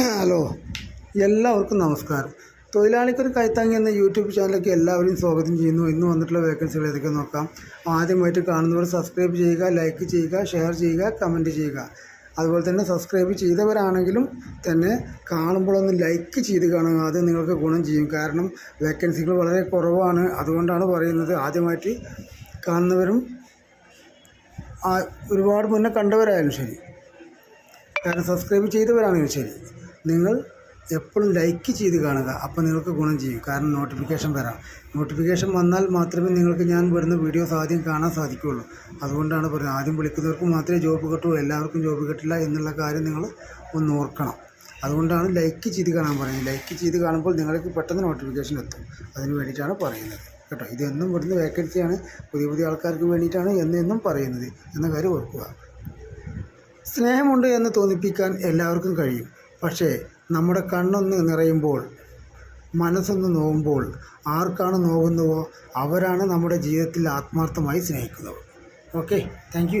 Hello എല്ലാവർക്കും നമസ്കാരം. തൊഴിലാളിക്കൊരു കൈത്താങ്ങി എന്ന യൂട്യൂബ് ചാനലിലേക്ക് എല്ലാവരെയും സ്വാഗതം ചെയ്യുന്നു. ഇന്ന് വന്നിട്ടുള്ള വേക്കൻസികൾ ഏതൊക്കെ നോക്കാം. ആദ്യമായിട്ട് കാണുന്നവർ സബ്സ്ക്രൈബ് ചെയ്യുക ലൈക്ക് ചെയ്യുക ഷെയർ ചെയ്യുക കമന്റ് ചെയ്യുക. അതുപോലെ തന്നെ സബ്സ്ക്രൈബ് ചെയ്തവരാണെങ്കിലും തന്നെ കാണുമ്പോഴൊന്ന് ലൈക്ക് ചെയ്ത് കാണുക. അത് നിങ്ങൾക്ക് ഗുണം ചെയ്യും. കാരണം വേക്കൻസികൾ വളരെ കുറവാണ്. അതുകൊണ്ടാണ് പറയുന്നത്. ആദ്യമായിട്ട് കാണുന്നവരും ഒരുപാട് മുന്നേ കണ്ടവരായാലും ശരി. കാരണം സബ്സ്ക്രൈബ് ചെയ്തവരാണെങ്കിലും ശരി. നിങ്ങൾ എപ്പോഴും ലൈക്ക് ചെയ്ത് കാണുക. അപ്പോൾ നിങ്ങൾക്ക് ഗുണം ചെയ്യും. കാരണം നോട്ടിഫിക്കേഷൻ വരാം. നോട്ടിഫിക്കേഷൻ വന്നാൽ മാത്രമേ നിങ്ങൾക്ക് ഞാൻ വരുന്ന വീഡിയോസ് ആദ്യം കാണാൻ സാധിക്കുകയുള്ളൂ. അതുകൊണ്ടാണ് പറയുന്നത്. ആദ്യം വിളിക്കുന്നവർക്ക് മാത്രമേ ജോബ് കിട്ടുള്ളൂ എല്ലാവർക്കും ജോബ് കിട്ടില്ല എന്നുള്ള കാര്യം നിങ്ങൾ ഒന്ന് ഓർക്കണം. അതുകൊണ്ടാണ് ലൈക്ക് ചെയ്ത് കാണാൻ പറയുന്നത്. ലൈക്ക് ചെയ്ത് കാണുമ്പോൾ നിങ്ങൾക്ക് പെട്ടെന്ന് നോട്ടിഫിക്കേഷൻ എത്തും. അതിന് വേണ്ടിയിട്ടാണ് പറയുന്നത്. കേട്ടോ. ഇതെന്നും ഇവിടുന്ന് വേക്കൻസിയാണ് പുതിയ പുതിയ ആൾക്കാർക്ക് വേണ്ടിയിട്ടാണ് എന്നെന്നും പറയുന്നത്. എന്ന കാര്യം ഓർക്കുക. സ്നേഹമുണ്ട് എന്ന് തോന്നിപ്പിക്കാൻ എല്ലാവർക്കും കഴിയും. പക്ഷേ നമ്മുടെ കണ്ണൊന്ന് നിറയുമ്പോൾ മനസ്സൊന്ന് നോവുമ്പോൾ ആർക്കാണ് നോവുന്നുവോ? അവരാണ് നമ്മുടെ ജീവിതത്തിൽ ആത്മാർത്ഥമായി സ്നേഹിക്കുന്നത്. Okay thank